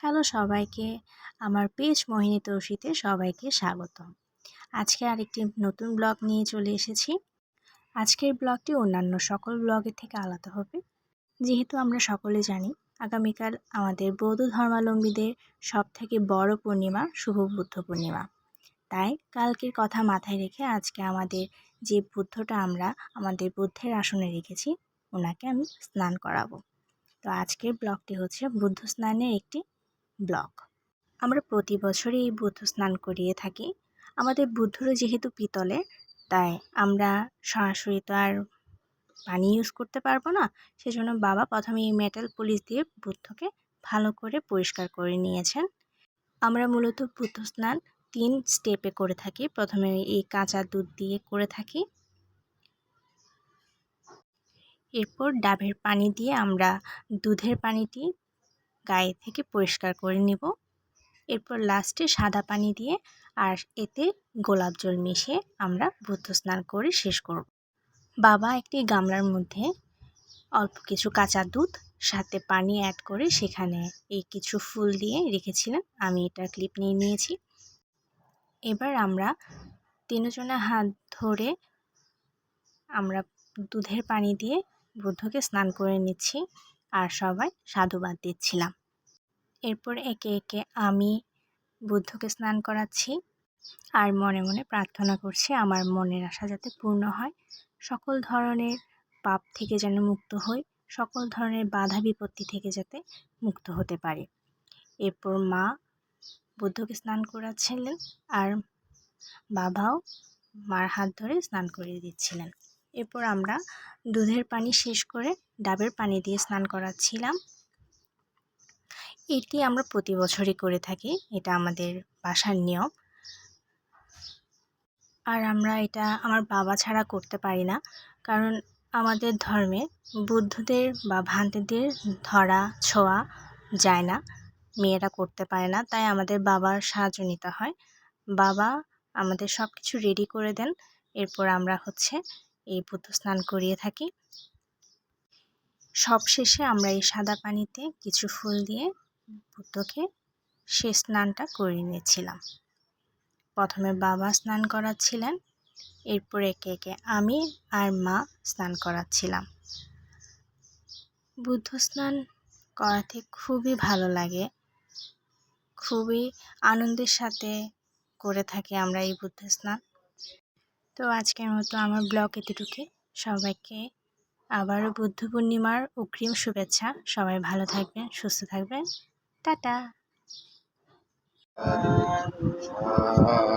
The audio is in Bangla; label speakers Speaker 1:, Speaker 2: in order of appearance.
Speaker 1: হ্যালো সবাইকে। আমার পেজ মোহিনী তৌশিতে সবাইকে স্বাগত আজকে আরেকটি নতুন ব্লগ নিয়ে চলে এসেছি। আজকের ব্লগটি অন্যান্য সকল ব্লগের থেকে আলাদা হবে। যেহেতু আমরা সকলে জানি, আগামীকাল আমাদের বৌদ্ধ ধর্মাবলম্বীদের সব থেকে বড় পূর্ণিমা শুভ বুদ্ধ পূর্ণিমা। তাই কালকের কথা মাথায় রেখে আজকে আমাদের যে বুদ্ধটা আমরা আমাদের বুদ্ধের আসনে রেখেছি, ওনাকে আমি স্নান করাবো। তো আজকের ব্লগটি হচ্ছে বুদ্ধ স্নানের একটি ব্লগ আমরা প্রতি বছরই এই বুদ্ধ স্নান করিয়ে থাকি। আমাদের বুদ্ধরা যেহেতু পিতলে, তাই আমরা সরাসরি তো আর পানি ইউজ করতে পারব না। সেজন্য বাবা প্রথমে এই মেটাল পুলিশ দিয়ে বুদ্ধকে ভালো করে পরিষ্কার করে নিয়েছেন। আমরা মূলত বুদ্ধ স্নান তিন স্টেপে করে থাকি। প্রথমে এই কাঁচা দুধ দিয়ে করে থাকি। এরপর ডাবের পানি দিয়ে আমরা দুধের পানিটি গায়ে থেকে পরিষ্কার করে নিব। এরপর লাস্টে সাদা পানি দিয়ে আর এতে গোলাপ জল মিশিয়ে আমরা বুদ্ধ স্নান করে শেষ করব। বাবা একটি গামলার মধ্যে অল্প কিছু কাঁচা দুধ, সাথে পানি অ্যাড করে সেখানে এই কিছু ফুল দিয়ে রেখেছিলেন। আমি এটার ক্লিপ নিয়ে নিয়েছি। এবার আমরা তিনজনের হাত ধরে আমরা দুধের পানি দিয়ে বুদ্ধকে স্নান করে নিচ্ছি। আর সবাই সাধুবাদ দিচ্ছিলাম। এরপর একে একে আমি বুদ্ধকে স্নান করাচ্ছি আর মনে মনে প্রার্থনা করছি আমার মনের আশা যাতে পূর্ণ হয়। সকল ধরনের পাপ থেকে যেন মুক্ত হই, সকল ধরনের বাধা বিপত্তি থেকে যাতে মুক্ত হতে পারে। এরপর মা বুদ্ধকে স্নান করাচ্ছিলেন আর বাবাও মার হাত ধরে স্নান করিয়ে দিচ্ছিলেন। এরপর আমরা দুধের পানি শেষ করে ডাবের পানি দিয়ে স্নান করাচ্ছিলাম। এটি আমরা প্রতি বছরই করে থাকি, এটা আমাদের বাসার নিয়ম। আর আমরা এটা আমার বাবা ছাড়া করতে পারি না, কারণ আমাদের ধর্মে বুদ্ধদের বা ভ্রান্তিদের ধরা, ছোঁয়া যায় না, মেয়েরা করতে পারে না, তাই আমাদের বাবার সাহায্য নিতে হয়। বাবা আমাদের সব কিছু রেডি করে দেন, এরপর আমরা হচ্ছে এই বুদ্ধ স্নান করিয়ে থাকি। সব শেষে আমরা এই সাদা পানিতে কিছু ফুল দিয়ে বুদ্ধকে সে স্নানটা করিয়ে নিয়েছিলাম। প্রথমে বাবা স্নান করাচ্ছিলেন, এরপর একে একে আমি আর মা স্নান করাচ্ছিলাম। বুদ্ধ স্নান করাতে খুবই ভালো লাগে, খুবই আনন্দের সাথে করে থাকি আমরা এই বুদ্ধ স্নান। তো আজকের মতো আমার ব্লগ এতটুকু সবাইকে আবারও বুদ্ধ পূর্ণিমার অগ্রিম শুভেচ্ছা। সবাই ভালো থাকবেন, সুস্থ থাকবেন। টাটা।